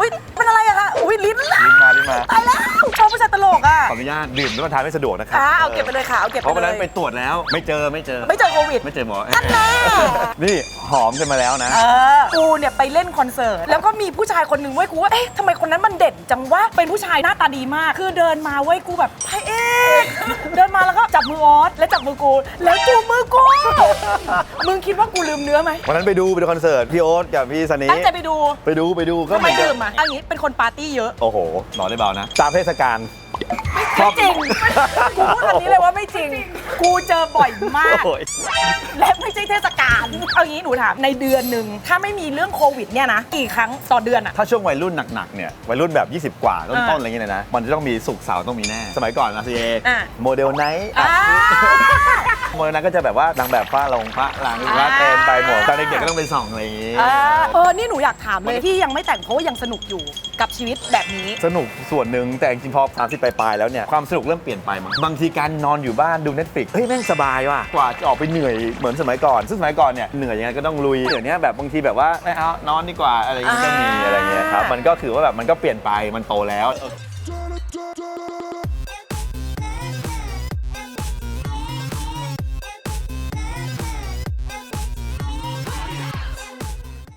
อุ้ยเป็นอะไรอะคะอุ้ยลิ้นลิ้นมาลิ้นมา ตายแล้ว ขออนุญาตดื่มแล้วมาทานไม่สะดวกนะครับอ่าเอาเก็บไปเลยค่ะเอาเก็บเพไปราะวันเลนั้นยไปตรวจแล้วไม่เจอไม่เจอ ไม่เจอโควิด ไม่เจอหมออันแน่นี่หอมกันมาแล้วนะ เออกูเนี่ยไปเล่นคอนเสิร์ตแล้วก็มีผู้ชายคนหนึ่งเว้ยกูว่าเอ๊ะทำไมคนนั้นมันเด่นจังวะเป็นผู้ชายหน้าตาดีมาก คือเดินมาเว้ยกูแบบพระเอกเดินมาแล้วก็จับมือออสแล้วจับมือกู แล้วจูบมือกูมึงคิดว่ากูลืมเนื้อไหมวันนั้นไปดูไปดูคอนเสิร์ตพี่โอ๊ตกับพี่ซันนี่ตั้งใจไปดูไปดูไปดูก็ทำไมเหอนกับลืมอะอันนี้เป็นคนปาร์ตี้เยอะ โอ้โหนอนได้เบานะ ตามเทศกาล ไม่จริง กูพูดแบบนี้เลยว่าไม่จริง กูเจอบ่อยมาก โอ้ยและไม่ใช่เทศกาล เอางี้หนูถามในเดือนหนึ่ง ถ้าไม่มีเรื่องโควิดเนี่ยนะ กี่ครั้งต่อเดือนอะ ถ้าช่วงวัยรุ่นหนักๆเนี่ยวัยรุ่นแบบ 20 กว่าต้นอ่าๆอะไรเงี้ยนะ มันจะต้องมีสุกร์เสาร์ต้องมีแน่ สมัยก่อนนะซีเออ่าโมเดลไนท์อ่าโม เดลไนท์ก็จะแบบว่านางแบบฟ้าลงฟ้าหลังอ่าฟ้าเต็มไปหมดตอนเด็กๆก็ต้องเป็นสองอะไรอย่างงี้อ่าเออ นี่หนูอยากถามเลยที่ยังไม่แต่งเพราะว่ายังสนุกอยู่กับชีวิตแบบนี้ สนุกส่วนหนึ่งแต่จริงๆพอ30ปลายๆแล้วเนี่ยความสนุกเริ่มเปลี่ยนไปมั้งบางทีการนอนอยู่บ้านดู Netflix เฮ้ยแม่งสบายว่ะกว่าจะออกไปเหนื่อยเหมือนสมัยก่อน ซึ่งสมัยก่อนเนี่ยเหนื่อยยังไงก็ต้องลุยเดี๋ยวนี้แบบบางทีแบบว่าไม่เอานอนดีกว่าอะไรอย่างเงี้ยก็มีอ่าอะไรเงี้ยครับมันก็คือว่าแบบมันก็เปลี่ยนไปมันโตแล้ว